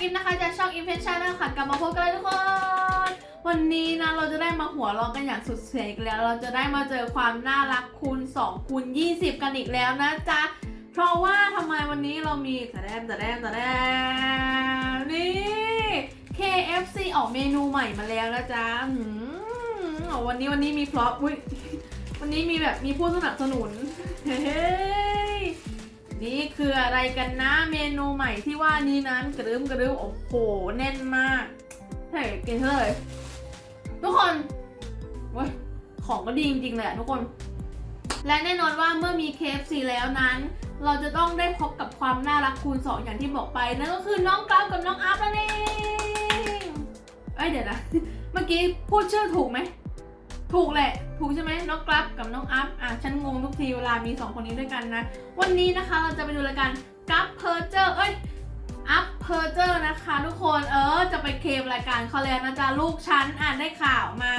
อิมนะคะจากช่องอิมเพชชั่นนะคะกลับมาพบกันเลยทุกคน วันนี้นะเราจะได้มาหัวเราะกันอย่างสุดเสียงอีกแล้ว เราจะได้มาเจอความน่ารักคูณ2คูณ20 กันอีกแล้วนะจ๊ะ เพราะว่าทำไมวันนี้เรามีแต่แดมแต่แดมแต่แดมนี่ KFC ออกเมนูใหม่มาแล้วนะจ๊ะวันนี้วันนี้มีพร็อพอุ้ยวันนี้มีแบบมีผู้สนับสนุนเฮ้ย นี่คืออะไรกันนะเมนูใหม่ที่ว่านี้นั้นกระดึมกระดึมโอ้โหแน่นมากเฮ้ยกินเลยทุกคนเว้ยของก็ดีจริงๆเลยอะทุกคน และแน่นอนว่าเมื่อมี KFC แล้วนั้น เราจะต้องได้พบกับความน่ารักคูณ 2 อย่างที่บอกไปนั่นก็คือน้องกราฟกับน้องอัพนั่นเองเอ้ยเดี๋ยวนะ เมื่อกี้พูดชื่อถูกไหม ถูกแหละ ถูกใช่ไหมน้องกราฟกับน้องอัพอะฉันงงทุกทีเวลามีสองคนนี้ด้วยกันนะ วันนี้นะคะเราจะไปดูรายการกัปเพอร์เจอร์เอ้ยอัพเพอร์เจอร์นะคะทุกคนเออจะไปเคลมรายการเขาแล้วนะจ๊ะลูกฉันอ่านได้ข่าวมา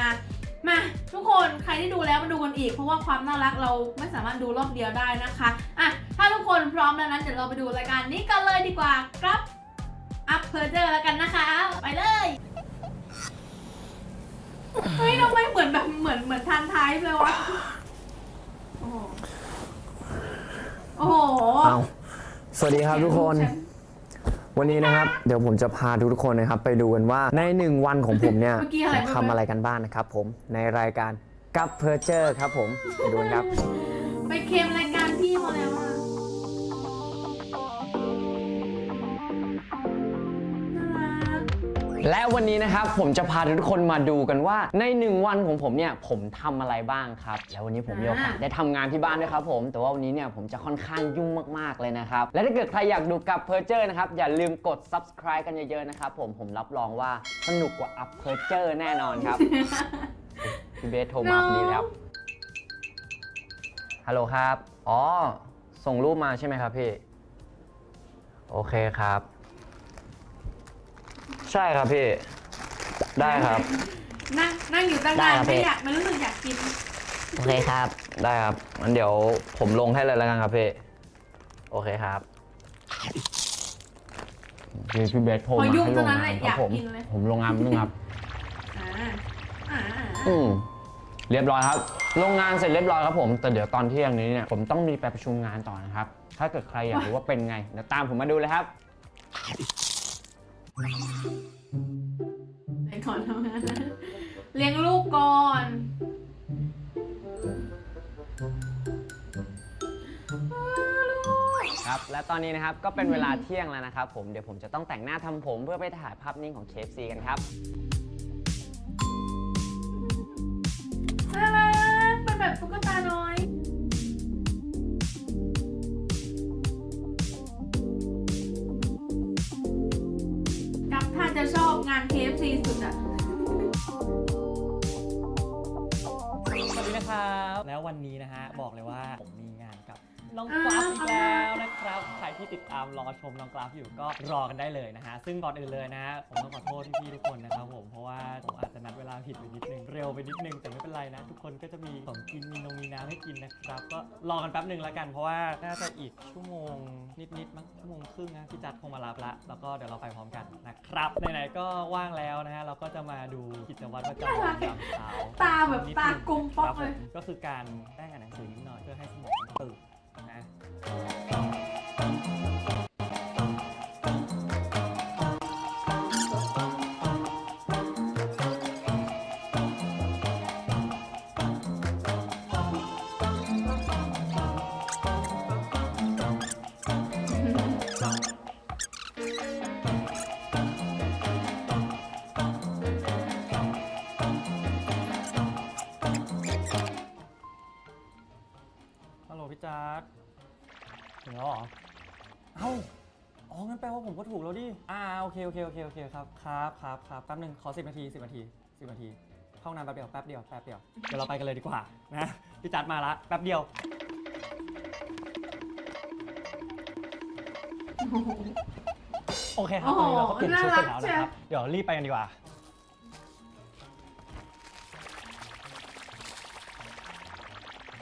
มาทุกคนใครที่ดูแล้วมาดูกันอีก เพราะว่าความน่ารักเราไม่สามารถดูรอบเดียวได้นะคะอะถ้าทุกคนพร้อมแล้วนั้นเดี๋ยวเราไปดูรายการนี้กันเลยดีกว่าครับอัพเพอร์เจอร์แล้วกันนะคะ ไปเลยเฮ้ยทำไมเหมื อนแบบเหมือนเหมือนทานท้ายเลยวะโอ้โหโอ้โหเอาสวัสดีครับทุกคน วันนี้นะครับ เดี๋ยวผมจะพาทุกคนนะครับไปดูกันว่าในหนึ่งวันของผมเนี่ยเมื่อกี้อะไรผมทำอะไรกันบ้างนะครับผมในรายการกับเพอร์เจอร์ครับผมไปดูกันครับ ไปเคลมรายการพี่มาแล้วอะ และวันนี้นะครับผมจะพาทุกคนมาดูกันว่าในหนึ่งวันของผมเนี่ยผมทำอะไรบ้างครับ แล้ววันนี้ผมมีโอกาสได้ทำงานที่บ้านด้วยครับผม แต่ว่าวันนี้เนี่ยผมจะค่อนข้างยุ่งมากๆเลยนะครับ และถ้าเกิดใครอยากดูกับเพอร์เจอร์นะครับอย่าลืมกด subscribe กันเยอะๆนะครับผมผมรับรองว่าสนุกกว่าอัพเพอร์เจอร์แน่นอนครับพี่เบสโทรมาพอดีแล้วฮัลโหลครับ อ๋อ ส่งรูปมาใช่ไหมครับพี่ โอเคครับ ใช่ครับพี่ ได้ครับ นั่งนั่งอยู่ตั้งได้นานครับไม่พี่อยากมันรู้สึกอยากกิน โอเคครับ ได้ครับงั้นเดี๋ยวผมลงให้เลยแล้วกันครับพี่ โอเคครับพี่พี่เบสโทรพอมายุ่งให้ลเท่างนั้นงาแหละนคอรับยากผม กินเลย ผมลงงานนึงครับ อ่าอ่าอ่าอืมเรียบร้อยครับ โรงงานเสร็จเรียบร้อยครับผม แต่เดี๋ยวตอนเที่ยงนี้เนี่ยผมต้องมีไปประชุมงานต่อนะครับ ถ้าเกิดใครอยากรู้ว่าเป็นไงเดี๋ยวตามผมมาดูเลยครับ ไปก่อนทำงานเลี้ยงลูกก่อนอ้าวลูกครับ และตอนนี้นะครับก็เป็นเวลาเที่ยงแล้วนะครับ ผมเดี๋ยวผมจะต้องแต่งหน้าทำผมเพื่อไปถ่ายภาพนิ่งของ KFC กันครับ น่ารักเป็นแบบตุ๊กตาน้อย ชอบงาน KFC สุดอะสวัสดีนะครับ แล้ววันนี้นะฮะ บอกเลยว่าผมมี นกับน้องกราฟอีกแล้วนะครับ ใครที่ติดตามรอชมน้องกราฟอยู่ก็รอกันได้เลยนะฮะ ซึ่งก่อนอื่นเลยนะฮะผมต้องขอโทษพี่ๆทุกคนนะครับผม เพราะว่าผมอาจจะนัดเวลาผิดไปนิดนึง เร็วไปนิดนึง แต่ไม่เป็นไรนะ ทุกคนก็จะมีของกิน มีนมมีน้ำให้กินนะครับ ก็รอกันแป๊บหนึ่งแล้วกัน เพราะว่าน่าจะอีกชั่วโมงนิดๆมั้ง ชั่วโมงครึ่งนะพี่จัดคงมารับละ แล้วก็เดี๋ยวเราไปพร้อมกันนะครับไหนๆก็ว่างแล้วนะฮะ เราก็จะมาดูกิจวัตรประจำวันยามเช้าตาแบบตากลมป๊อกเลย ครับผมก็คือการแต้งอ่านหนังสือนิดหน่อยเพื่อให้สมองตื่น นะ อ่าโอเคโอเคโอเคโอเคครับครับครับครับแป๊บหนึงขอสิบนาทีสิบนาทีสิบนาทีเข้าห้องน้ำแป๊บเดียวแป๊บเดียวแป๊บเดียวเดี๋ยวเราไปกันเลยดีกว่านะพี่จัดมาละแป๊บเดียวโอเคครับตอนนี้เราก็เปลี่ยนชุดเสร็จแล้วนะครับ เดี๋ยวรีบไปกันดีกว่า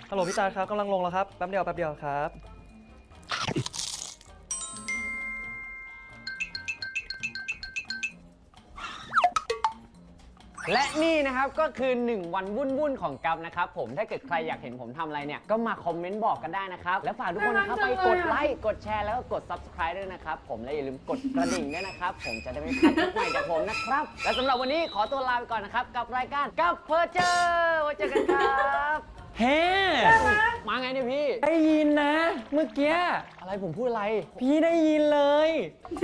ฮัลโหลพี่จาครับกำลังลงแล้วครับ แป๊บเดียวแป๊บเดียวครับ และนี่นะครับก็คือ 1 วันวุ่นๆของกัฟนะครับผมถ้าเกิดใครอยากเห็นผมทำอะไรเนี่ย ก็มาคอมเมนต์บอกกันได้นะครับ และฝากทุกคนนะครับน่าไปรักจังกเลยดอะไลค์กดแชร์แล้วก็กด subscribe ด้วยนะครับผมและอย่าลืมกดกระดิ่งด้วยนะครับ ผมจะได้ไม่พลาดคลิปใหม่จากผมนะครับ และสำหรับวันนี้ขอตัวลาไปก่อนนะครับกับรายการกับเพอร์เจอร์ไว้เจอกันครับ เฮ้มาไงเนี่ยพี่ ได้ยินนะ เมื่อกี้ อะไรผมพูดอะไร พี่ได้ยินเลย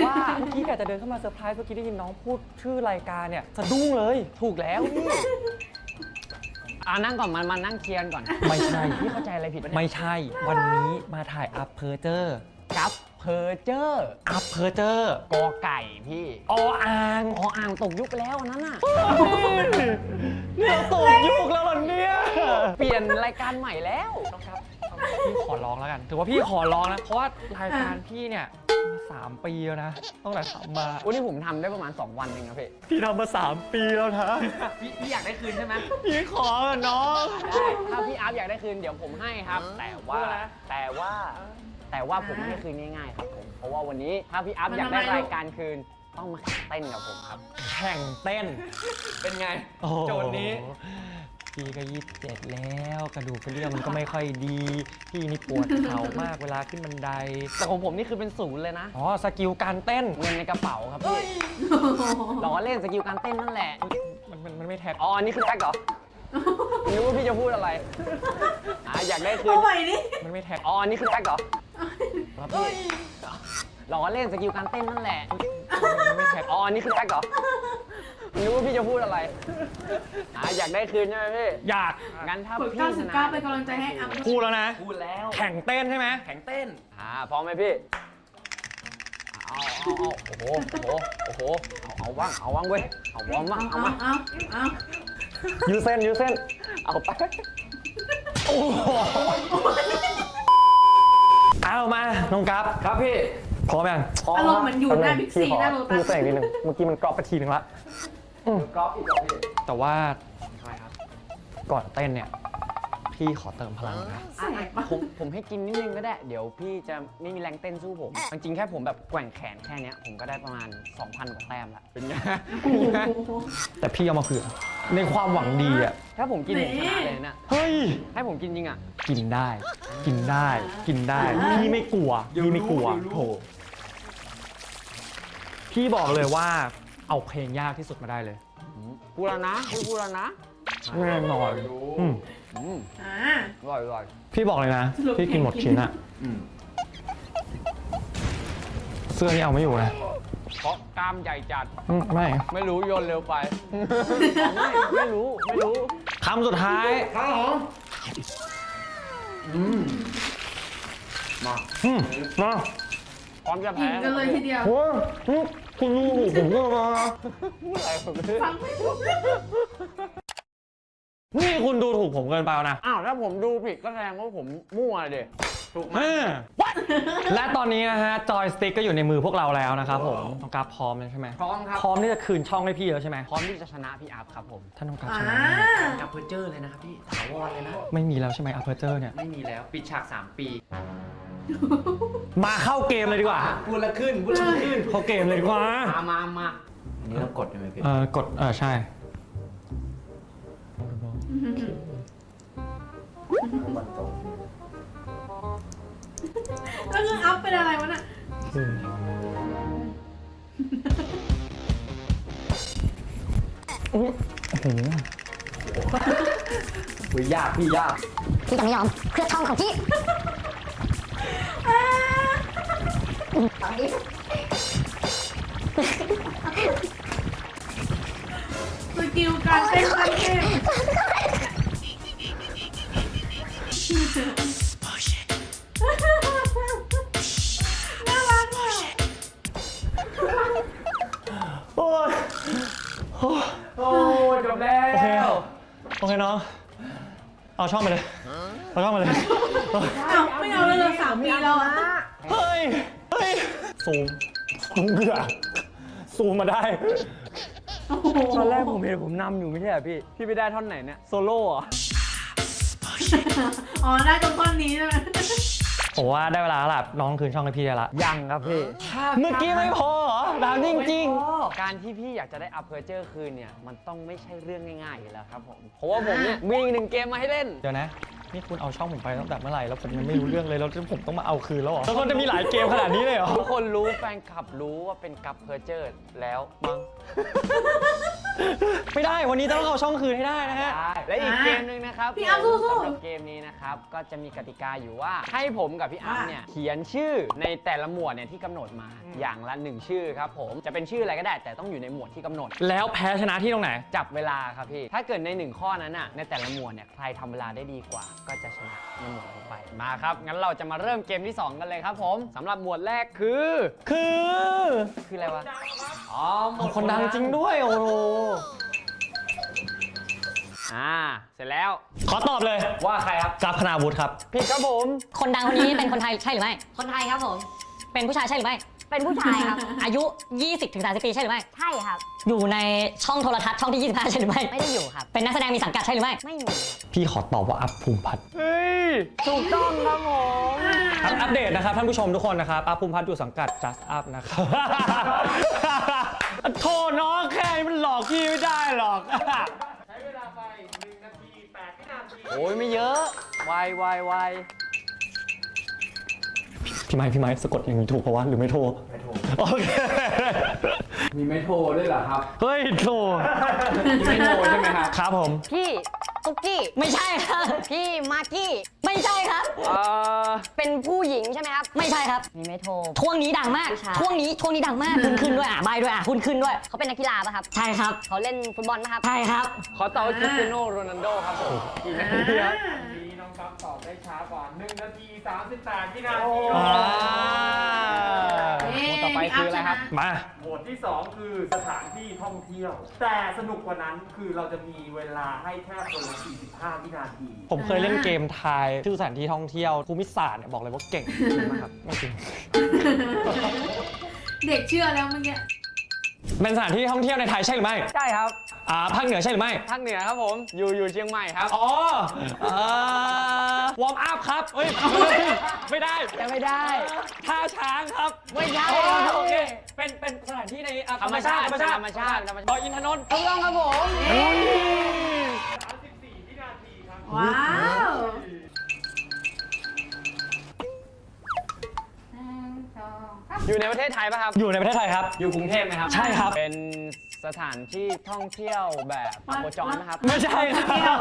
ว่าเมื่อกี้กะจะเดินเข้ามาเซอร์ไพรส์เมื่อกี้ได้ยินน้องพูดชื่อรายการเนี่ยสะดุ้งเลย ถูกแล้วพี่อ่านั่งก่อนมามานั่งเคลียร์ก่อน ไม่ใช่ พี่เข้าใจอะไรผิดปะเนี่ยไม่ใช่ วันนี้มาถ่ายอัพเพอร์เจอร์ กับเพอร์เจอร์อัพเพอร์เจอร์กอไก่พี่ออ่างออ่างตกยุคไปแล้วอันนั้นน่ะเนี่ยตกยุคแล้วเหรอเนี่ย เปลี่ยนรายการใหม่แล้วน้องครับพี่ขอร้องแล้วกัน ถือว่าพี่ขอร้องนะ เพราะว่ารายการพี่เนี่ยมาสามปีแล้วนะตั้งแต่ทำมาวันนี้ผมทำได้ประมาณ 2 วันเองครับพี่พี่ทำมาสามปีแล้วนะพี่พี่อยากได้คืนใช่ไหมพี่ขอเถอะน้อง ได้ถ้าพี่อัพอยากได้คืนเดี๋ยวผมให้ครับ แต่ว่าพูดนะแต่ว่า แต่ว่าผมไม่ให้คืนง่ายๆครับผม เพราะว่าวันนี้ถ้าพี่อัพอยากได้รายการคืนต้องมาเต้นกับผมครับ แข่งเต้น เป็นไงโอ้โหโจทย์นี้ พี่ก็ยี่สิบเจ็ดแล้ว กระดูกกระเดี่ยวมันก็ไม่ค่อยดี พี่นี่ปวดเข่ามากเวลาขึ้นบันได แต่ของผมนี่คือเป็นศูนย์เลยนะ อ๋อ สกิลการเต้น เงินในกระเป๋าครับพี่ล้อเล่นสกิลการเต้นนั่นแหละ มันมันมันไม่แท็กอ๋อ อันนี้คือแท็กเหรอนึกว่าพี่จะพูดอะไรอะอยากได้คืนเอาใหม่ดิมันไม่แท็กอ๋อ อันนี้คือแท็กเหรอ ครับพี่ล้อเล่นสกิลการเต้นนั่นแหละมันไม่แท็กอ๋ออันนี้คือแท็กเหรอนึกว่าพี่จะพูดอะไรอะอยากได้คืนใช่ไหมพี่ อยากงั้นถ้ากดพี่ชนะ99เป็นกำลังใจให้อัพพูดแล้วนะ พูดแล้วแข่งเต้นใช่ไหมแข่งเต้น อ่าพร้อมไหมพี่เอาเอาเอาโอ้โหโอ้โหโอ้โหเอาเอาว่างเอาว่างเว้ยเอาวอร์มว่างเอาเอามาเอาเอายูเส้นยูเส้นเอาไปโอ้โห เอามาน้องกัฟครับพี่พร้อมยังอารมณ์เหมือนอยู่หน้าบิ๊กซีหน้าโรตัยูสเส้นอีกนิดนึงเมื่อกี้มันกรอบไปทีนึงละกอล์ฟอีกแล้วพี่แต่ว่าทำไมครับก่อนเต้นเนี่ย พี่ขอเติมพลังนะ แสบปะผมผมให้กินนิดนึงก็ได้ เดี๋ยวพี่จะไม่มีแรงเต้นสู้ผม จริงๆแค่ผมแบบแกว่งแขนแค่เนี้ย ผมก็ได้ประมาณ 2,000 กว่าแต้มละ เป็นไงโอ้โหแต่พี่เอามาเผื่อ ในความหวังดีอะ ถ้าผมกินผมชนะนี่เลยนะเฮ้ย ให้ผมกินจริงอะ กินได้ กินได้ กินได้ พี่ไม่กลัวเดี๋ยวพี่ไม่กลัวรู้เดี๋ยวรู้โถพี่บอกเลยว่าเอาเพลงยากที่สุดมาได้เลยพูดแล้วนะพูดพูดแล้วนะแน่นอนอืมอืมอ่าอร่อยอร่อยพี่บอกเลยนะสรุปพี่กินหมดเพลงชิ้นอะอืมเสื้อนี่เอาไม่อยู่นะ เพราะกล้ามใหญ่จัด อืมไม่ไม่รู้โยนเร็วไป ไม่ไม่รู้ไม่รู้ คำสุดท้ายครับผมอืมมาอืมมาพร้อมจะกิแพ้นกันเลยทีเดียว โอ้ยอืมคุณดูถูกผมก็มาพูดอะไรผมไม่ฟังไม่ถูกนี่คุณดูถูกผมเกินไปแล้วนะอ้าวถ้าผมดูผิดก็แสดงว่าผมมั่วเลย ถูกไหมเออและตอนนี้นะฮะจอยสติ๊กก็อยู่ในมือพวกเราแล้วนะครับผมน้องกราฟพร้อมแล้วใช่ไหมพร้อมครับพร้อมที่จะคืนช่องให้พี่แล้วใช่ไหมพร้อมที่จะชนะพี่อัพครับผมถ้าน้องกราฟอ่าชนะกับเพอร์เจอร์เลยนะครับพี่ถาวรเลยนะไม่มีแล้วใช่ไหมอัพเพอร์เจอร์เนี่ยไม่มีแล้วปิดฉาก 3 ปี มาเข้าเกมเลยดีกว่าพูดละขึ้นพูดละขึ้นเข้าเกมเลยดีกว่ามามามาอันนี้เรากดใช่ไหมพี่เออกดเออใช่ แล้วคืออัพเป็นอะไรวะน่ะอุ้ยยากพี่ยาก พี่จะไม่ยอม เพื่อทองของพี่สกิลการเต้นขั้นเทพ โอ้จบแล้โอเคโอเคน้อง เอาช่องไปเลย เอาช่องไปเลย อ้าวไม่เอาเลยเลยสามปีแล้วอะเฮ้ย เฮ้ย ซูมซูมเบื่อซูมมาได้โอ้โหตอนแรกผมเห็นผมนำอยู่ไม่ใช่เหรอพี่ พี่ไปได้ท่อนไหนเนี่ย โซโล่เหรออ๋อได้ตรงท่อนนี้ใช่ไหม ผมว่าได้เวลาแล้วล่ะน้องคืนช่องให้พี่ได้ละ ยังครับพี่ เมื่อกี้ไม่พอเหรอถามจริง การที่พี่อยากจะได้อัพเพอร์เจอร์คืนเนี่ย มันต้องไม่ใช่เรื่องง่ายๆอยู่แล้วครับผม เพราะว่าผมเนี่ยมีอีกหนึ่งเกมมาให้เล่น ๆ เดี๋ยวนะ นี่คุณเอาช่องผมไปตั้งแต่เมื่อไหร่แล้วผมยังไม่รู้เรื่องเลยแล้วผมต้องมาเอาคืนแล้วเหรอแล้วก็จะมีหลายเกมขนาดนี้เลยเหรอ ทุกคนรู้แฟนคลับรู้ว่าเป็นกับเพอร์เจอร์แล้วมั้งไม่ได้วันนี้ต้องเอาช่องคืนให้ได้นะฮะและอีกเกมหนึ่งนะครับพี่อ้ำสู้ๆ สำหรับเกมนี้นะครับ ก็จะมีกติกาอยู่ว่าให้ผมกับพี่อ้ำเนี่ยเขียนชื่อในแต่ละหมวดเนี่ยที่กำหนดมาอย่างละหนึ่งชื่อครับผมจะเป็นชื่ออะไรก็ได้แต่ต้องอยู่ในหมวดที่กำหนด แล้วแพ้ชนะที่ตรงไหน จับเวลาครับพี่ ถ้าเกิดในหนึ่งข้อนั้นน่ะในแต่ละหมวดเนี่ยใครทำเวลาได้ดีกว่า ก็จะชนะในหมวดลงไปมาครับงั้นเราจะมาเริ่มเกมที่สองกันเลยครับผมสำหรับหมวดแรกคือ คือ คืออะไรวะอ๋อหมวดคนดังจริงด้วยโอ้โห อ่า เสร็จแล้ว ขอตอบเลยว่าใครครับ กราฟคณาวุฒิครับ ผิดครับผม คนดังคนนี้เป็นคนไทยใช่หรือไม่ คนไทยครับผม เป็นผู้ชายใช่หรือไม่ เป็นผู้ชายครับ อายุ 20ถึง30 ปีใช่หรือไม่ ใช่ครับ อยู่ในช่องโทรทัศน์ช่องที่25ใช่หรือไม่ ไม่ได้อยู่ครับ เป็นนักแสดงมีสังกัดใช่หรือไม่ ไม่มีครับพี่ขอตอบว่าอัพภูมิพัฒน์เฮ้ย ถูกต้องครับผม อัปอัปเดตนะครับ ท่านผู้ชมทุกคนนะครับ อัพภูมิพัฒน์อยู่สังกัด just up นะครับ โทษน้องแค่นี้มันหลอกพี่ไม่ได้หรอก โอ้ยไม่เยอะไวไวไวพี่ไม้พี่ไม้สะกดอย่างนี้ถูกเพราะว่าหรือไม่โทรไม่โทรโอเคมีไม่โทรด้วยเหรอครับ เฮ้ยโทรมีไม่โทรใช่ไหมครับครับผม พี่ ตุ๊กกี้ ไม่ใช่ครับ พี่มากกี้ ไม่ใช่ครับ เอ่อเป็นผู้หญิงใช่ไหมครับ ไม่ใช่ครับ มีไม่โทร ช่วงนี้ดังมาก ผู้ชาย ช่วงนี้ช่วงนี้ดังมากคุณขึ้นด้วยอะใบด้วยอะคุณขึ้นด้วย เขาเป็นนักกีฬาป่ะครับ ใช่ครับ เขาเล่นฟุตบอลป่ะครับ ใช่ครับ ขอตอบว่าคริสเตียโนโรนัลโดครับผมกี่นาทีครับนี้น้องกัฟตอบได้ช้ากว่า1นาที 38วินาที อ่าหมวดต่อไป คืออะไรครับ มา หมวดที่ 2 คือสถานที่ท่องเที่ยว แต่สนุกกว่านั้นคือเราจะมีเวลาให้แค่คนละ45 วินาที ผมเคยเล่นเกมทายชื่อสถานที่ท่องเที่ยวภูมิศาสตร์เนี่ยบอกเลยว่าเก่งจริงมากครับไม่จริงเด็กเชื่อแล้วเมื่อกี้เป็นสถานที่ท่องเที่ยวในไทยใช่หรือไม่ ใช่ครับ อ่าภาคเหนือใช่หรือไม่ ภาคเหนือครับผม อยู่อยู่เชียงใหม่ครับ อ๋อวอร์มอัพครับเอ้ย ไม่ได้จะไม่ได้ท่าช้างครับไม่ใช่โอครับโอเค เป็น เป็นสถานที่ในอะธรรมชาติธรรมชาติธรรมชาติธรรมชาติดอยอินทนนท์ถูกต้องครับผม34วินาทีครับว้าวอยู่ในประเทศไทยป่ะครับ อยู่ในประเทศไทยครับ อยู่กรุงเทพไหมครับ ใช่ครับ เป็นส ถานที่ท่องเที่ยวแบบปาโกจอนนะครับ ไม่ใช่ครับ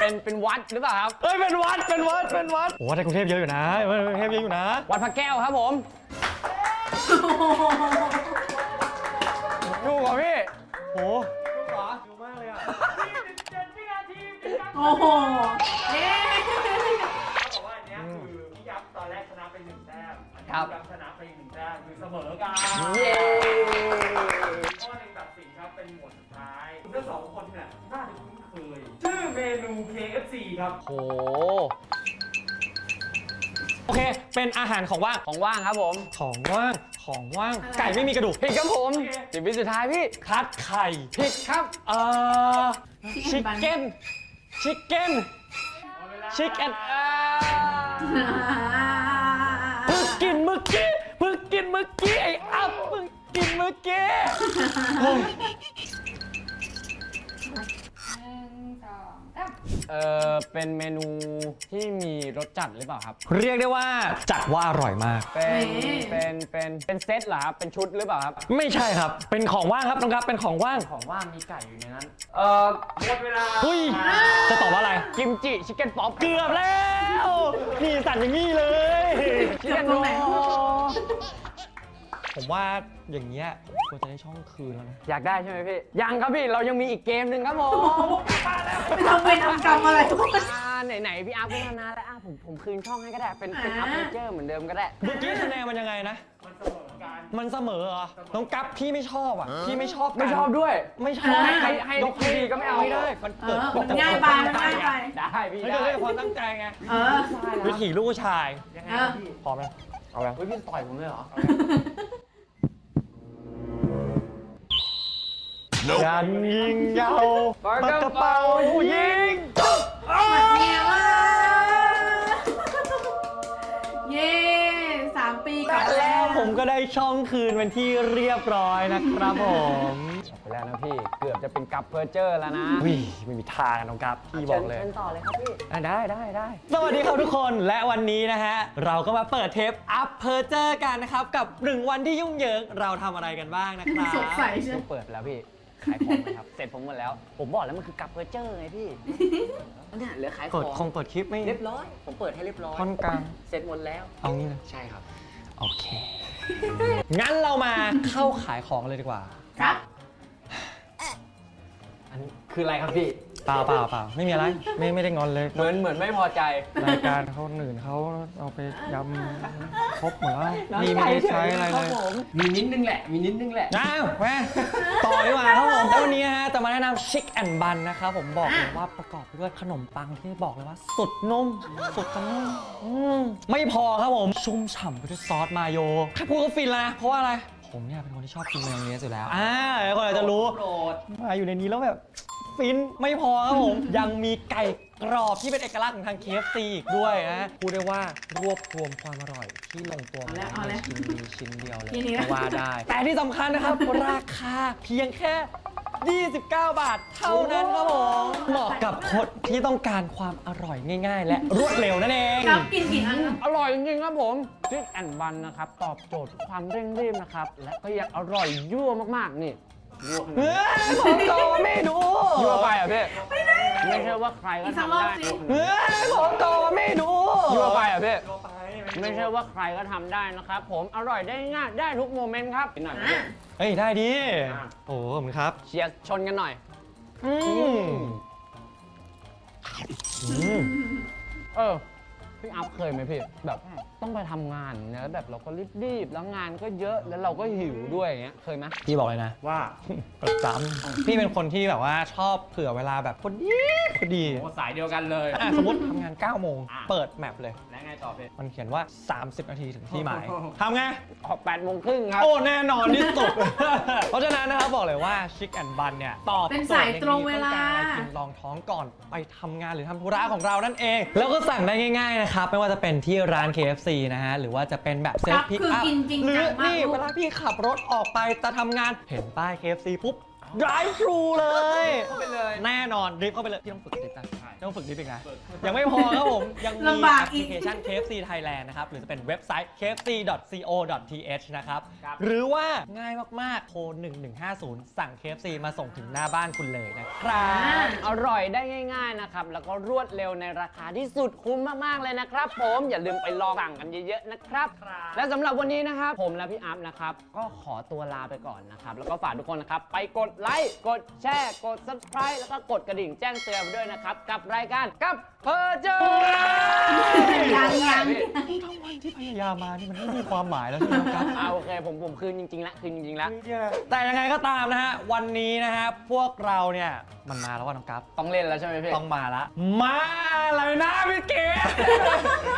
เป็นเป็นวัดหรือเปล่าครับเอ้ยเป็นวัดเป็นวัดเป็นวัดโอ้ในกรุงเทพเยอะอยู่นะในกรุงเทพเยอะอยู่นะ วัดพระแก้วครับผมถูกเหรอพี่โอ้โอ้โหเอ๊ะเข คือพี่ยับตอนแรกชนะไปหนึ่งแต้มอันนี้ครับพี่ยับชนะไปหนึ่งแต้มคือเสมอกันเย้ข้อหนึ่งตัดสินครับเป็นหมวดสุดท้ายคุณทั้งสองคนเนี่ยน่าจะคุ้นเคย ชื่อเมนู KFC ครับโห โอเค เป็นอาหารของว่าง ของว่างครับผมของว่าง ของว่าง ไก่ไม่มีกระดูก ผิดครับผมสิบวิสุดท้ายพี่ คัดไข่ ผิดครับ เอ่อ ชิคเก้น ชิคเก้นชิคเก้นเมึงกินเมื่อกี้มึงกินเมื่อกี้ไอ้อัพมึงกินเมื่อกี้ โอ้ยเออเป็นเมนูที่มีรสจัดหรือเปล่าครับ เรียกได้ว่าจัดว่าอร่อยมาก เป็นนี่เป็น เป็น เป็นเซตเหรอครับ เป็นชุดหรือเปล่าครับ ไม่ใช่ครับ เป็นของว่างครับน้องครับ เป็นของว่าง ของว่างมีไก่อยู่ในนั้น เออหมดเวลาเฮ้ย จะตอบว่าอะไร กิมจิชิคเก้นป๊อปเกือบแล้ว นี่สั่นอย่างนี้เลย ชิคเก้นตรงไหน ผมว่าอย่างเงี้ยควรจะได้ช่องคืนแล้วนะ อยากได้ใช่ไหมพี่ ยังครับพี่ เรายังมีอีกเกมหนึ่งครับผมไปทำเวรทำกรรมอะไรทุกคนอ่าไหนๆพี่อาร์ตพูดมานานแล้วอะผมผมคืนช่องให้ก็ได้ เป็นเป็นอัอ่าพเจอร์เหมือนเดิมก็ได้ เมื่อกี้คะแนนมันยังไงนะมันเสมอกันมันเสมอเหรอ น้องกั๊บพี่ไม่ชอบอะ พี่ไม่ชอบไม่ชอบด้วย ไม่ชอบให้ให้ให้ยกให้ดีก็ไม่เอาไม่ได้ มันเอเกิดอมันง่ายไปมันง่ายไปได้พี่ไม่ได้ได้ความตั้งใจไง เออวิถีลูกผู้ชายยังไงเออพี่พร้อมไหมเอาละเฮ้ยพี่ต่อยผมเลยเหรอ ยันยิงยาวปากกระเป๋ายิงเนียมากเย้สามปีกลันแล้วผมก็ได้ช่องคืนเป็นที่เรียบร้อยนะครับผมไปแล้วนะพี่ เกือบจะเป็นกับเพอร์เจอร์แล้วนะวิไม่มีทางน้องกับพี่บอกเลย เป็นต่อเลยครับพี่ได้ได้ได้ สวัสดีครับทุกคนและวันนี้นะฮะ เราก็มาเปิดเทปอัพเพอร์เจอร์กันนะครับ กับหนึ่งวันที่ยุ่งเหยิงเราทำอะไรกันบ้างนะครับ สดใสใช่ไหเปิดแล้วพี่ ขายของไหมครับ เสร็จผมหมดแล้ว ผมบอกแล้วมันคือกัปเพอร์เจอร์ไงพี่เนี่ยเหลือขายขกอดงคงเปิดคลิปไม่เรียบร้อย ผมเปิดให้เรียบร้อยท่อนกลาง เสร็จหมดแล้ว เอางี้เลย ใช่ครับ โอเค งั้นเรามาเข้าขายของเลยดีกว่า ครับ อันนี้คืออะไรครับพี่ เปล่าเปล่าเปล่าไม่มีอะไรไม่ไม่ได้งอนเลยเหมือนเหมือนไม่พอใจ รายการเขาหนื่นเขาเอาไปยำครบหมดแล้วนี่ไม่ได้ใช้อะไรเลย มีนิดนึงแหละ มีนิดนึงแหละอ้าวแม่ต่อดีกว่าครับผมแล้ววันนี้นะฮะจะมาแนะนำชิคแอนบันนะครับผมบอกเลยว่าประกอบไปด้วยขนมปังที่บอกเลยว่าสุดนุ่มสุดจะนุ่มอืมไม่พอครับผมชุ่มฉ่ำไปด้วยซอสมาโยแค่พูดก็ฟินแล้วนะเพราะว่าอะไร ผมเนี่ยเป็นคนที่ชอบกินมายองเนสอยู่แล้วอ่าหลายคนอาจจะรู้โปรดมาอยู่ในนี้แล้วแบบ ฟินไม่พอครับผม ยังมีไก่กรอบที่เป็นเอกลักษณ์ของทาง KFC อีกด้วยนะพูดได้ว่ารวบรวมความอร่อยที่ลงตัวมาเอาแล้วในชิ้นนี้ชิ้นเดียวเลยทีนี้นะก็ว่าได้ แต่ที่สำคัญนะครับ ราคาเพียงแค่ 29 บาท เท่านั้นครับผมเหมาะกับคนที่ต้องการความอร่อยง่าย ๆ และรวดเร็วนั่นเอง ครับกินกี่อันครับ อร่อยจริงๆครับผมจิกแอนบันนะครับ ตอบโจทย์ความเร่งรีบนะครับ และก็ยังอร่อยยั่วมากๆ นี่ ยั่วขนาดเฮ้นี้ยผมโตไม่ดูยั่วไปอะพี่ไม่ใช่ว่าใครก็อีกสักทำรอบได้สิเฮ้ยผมโตไม่ดูยั่วไปอะพี่ไม่ใช่ว่าใครก็ทำได้นะครับผมอร่อยได้ง่ายได้ทุกโมเมนต์ครับกินหน่อยไหมพี่เฮ้ยได้ดิอะโอ้ขอบคุณครับเชียร์ชนกันหน่อยอืมอืมเออพี่อัพเคยไหมพี่แบบ ต้องไปทำงานเนะแบบเราก็รีบๆแล้วงานก็เยอะแล้วเราก็หิวด้วยอย่างเงี้ยเคยไหมพี่บอกเลยนะ ว่าประจำพี่เป็นคนที่แบบว่าชอบเผื่อเวลาแบบพอดีพอดีโอ้สายเดียวกันเลย อะสมมติทำงาน9โมงอะ เปิดแมปเลย แล้วไงต่อพี่มันเขียนว่า 30 นาทีถึงที่หมายทำไง ออก8โมงครึ่งครับ โอ้ แน่นอนที่สุด เพราะฉะนั้นนะครับ บอกเลยว่าชิคแอนบันเนี่ย ตอบเป็นโจทสายในตรงเวลาที่ต้องการกินรองท้องก่อนไปทำงานหรือทำธุระของเรานั่นเอง แล้วก็สั่งได้ง่ายๆนะครับ ไม่ว่าจะเป็นที่ร้าน KFC นะฮะ หรือว่าจะเป็นแบบเซลครับฟ์พิกคืออัพกินจริงหรืจัองมากนี่ลูกเวลาพี่ขับรถออกไปจะทำงานเห็นป้าย KFC ปุ๊บ drive thru เลย เข้าไปเลย แน่นอนดริฟเข้าไปเลย พี่ต้องฝึกดริฟนะ ต้องฝึกดริฟอีกนะ ยังไม่พอครับผม ยังมีลำบากแอปพอีลิกเคชัน KFC Thailand นะครับ หรือจะเป็นเว็บไซต์ kfc.co.th นะครับ ครับ หรือว่าง่ายมาก ๆ โทร 1150 สั่ง KFC มาส่งถึงหน้าบ้านคุณเลยนะครับ อร่อยได้ง่าย ๆนะครับ แล้วก็รวดเร็วในราคาที่สุดคุ้มมากๆเลยนะครับ ผมอย่าลืมไปลองสั่งกันเยอะๆนะครับ และสำหรับวันนี้นะครับผมและพี่อัพนะครับ ก็ขอตัวลาไปก่อนนะครับ แล้วก็ฝากทุกคนนะครับ ไปกดไลค์กดแชร์ กด subscribe แล้วก็กดกระดิ่งแจ้งเตือนไปด้วยนะครับ กับรายการกับเพอร์เจอร์ยังยังทั้งวันที่พยายามมานี่มันไม่มีความหมายแล้วใช่ไหมครับเอาโอเคผมผมคืนจริงๆละคืนจริงๆละแต่ยังไงก็ตามนะฮะวันนี้นะฮะพวกเราเนี่ยมันมาแล้วว่าน้องกัฟต้องเล่นแล้วใช่ไหมพี่ต้องมาละมาเลยนะพี่เก๋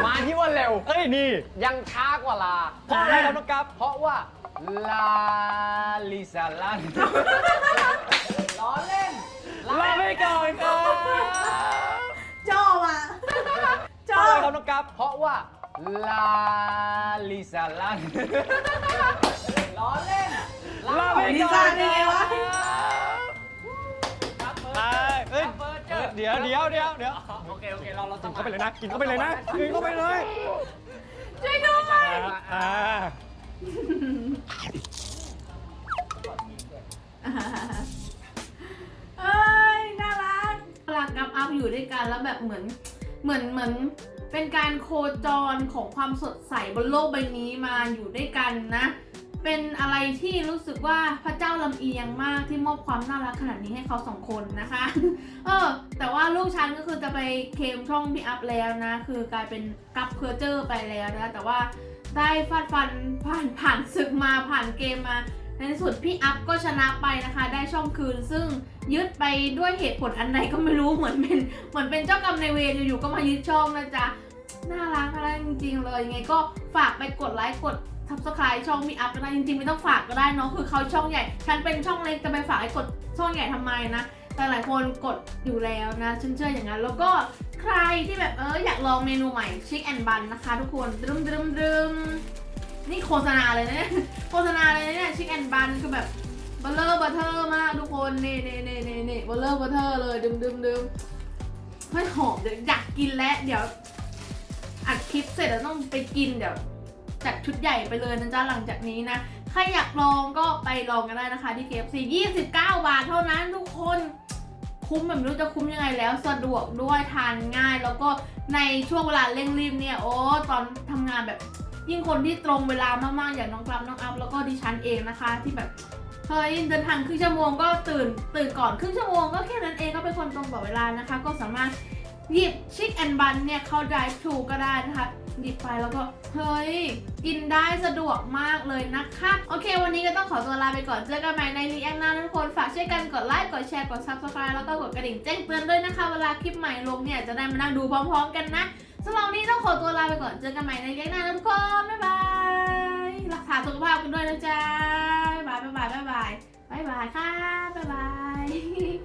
มาที่ว่าเร็วเอ้ยนี่ ยังช้ากว่าลาเพราะอะไรครับน้องกัฟเพราะว่าลาลิซาลันล้อเล่นลาไปก่อนครับชอบอะช เพอราะอะไรบครับน้องกัฟเพราะว่าลาลิซาลันล้อเล่นลาไปลิก่อนซ่าได้ไงวะไปเฮ้ยเดี๋ยวเดี๋ยวเดี๋ยวเดี๋ยวโอเคโอเคเราเรากินเข้าไปเลยนะกินเข้าไปเลยนะกินเข้าไปเลยช่วยด้วยอ่าเอ้ยน่ารักเวลากับอัพอยู่ด้วยกันแล้วแบบเหมือน เหมือนเหมือนเป็นการโคจรของความสดใสบนโลกใบนี้มาอยู่ด้วยกันนะ เป็นอะไรที่รู้สึกว่าพระเจ้าลำเอียงมากที่มอบความน่ารักขนาดนี้ให้เขาสองคนนะคะ เออ แต่ว่าลูกฉันก็คือจะไปเคมช่องพี่อัพแล้วนะ คือกลายเป็นกับเพอร์เจอร์ไปแล้วนะ แต่ว่าได้ฟาดฟันผ่านผ่านศึกมาผ่านเกมมา ในที่สุดพี่อัพก็ชนะไปนะคะ ได้ช่องคืน ซึ่งยึดไปด้วยเหตุผลอันใดก็ไม่รู้เหมือนเป็นเหมือนเป็นเจ้ากรรมในเวรอยู่ๆก็มายึดช่องนะจ๊ะน่ารักน่ารักจริงๆเลยยังไงก็ฝากไปกดไลค์กด subscribe ช่องพี่อัพก็ได้จริงๆไม่ต้องฝากก็ได้เนาะคือเขาช่องใหญ่ฉันเป็นช่องเล็กจะไปฝากให้กดช่องใหญ่ทำไมนะแต่หลายคนกดอยู่แล้วนะฉันเชื่ออย่างนั้น แล้วก็ใครที่แบบเอออยากลองเมนูใหม่ชิคแอนบันนะคะทุกคนดึมดึมดึม นี่โฆษณาเลยนะเนี่ยโฆษณาเลยนะเนี่ยชิคแอนบันคือแบบเบลเลอร์บัตเทอร์มากทุกคน นี่นี่นี่นี่นี่เบลเลอร์บัตเทอร์เลยดึมดึมดึมเฮ้ยหอมเดี๋ยวอยากกินแล้ว เดี๋ยวอัดคลิปเสร็จแล้วต้องไปกินเดี๋ยวจัดชุดใหญ่ไปเลยนะจ๊ะหลังจากนี้นะ ใครอยากลองก็ไปลองกันได้นะคะที่ KFC 29 บาทเท่านั้นทุกคนคุ้มแบบไม่รู้จะคุ้มยังไงแล้ว สะดวกด้วยทานง่าย แล้วก็ในช่วงเวลาเร่งรีบเนี่ยโอ้ตอนทำงานแบบ ยิ่งคนที่ตรงเวลามากๆอย่างน้องกลับน้องอัพแล้วก็ดิฉันเองนะคะ ที่แบบเฮ้ยเดินทางครึ่งชั่วโมงก็ตื่นตื่นก่อนครึ่งชั่วโมงก็แค่นั้นเองก็เป็นคนตรงต่อเวลานะคะ ก็สามารถหยิบชิคแอนบันเนี่ยเข้า drive thru ก็ได้นะคะหยิบไปแล้วก็เฮ้ยกินได้สะดวกมากเลยนะคะ โอเค วันนี้ก็ต้องขอตัวลาไปก่อนเจอกันใหม่ในรีแอคหน้าทุกคนฝากช่วยกันกดไลค์กดแชร์กด subscribe แล้วก็กดกระดิ่งแจ้งเตือนด้วยนะคะ เวลาคลิปใหม่ลงเนี่ยจะได้มานั่งดูพร้อมๆกันนะ สำหรับนี้ต้องขอตัวลาไปก่อนเจอกันใหม่ในเล็กหน้านะทุกคนบ๊ายบายรักษาสุขภาพกันด้วยนะจ๊ะบ๊ายบายบ๊ายบายบ๊ายบายบ๊ายบายค่ะบ๊ายบาย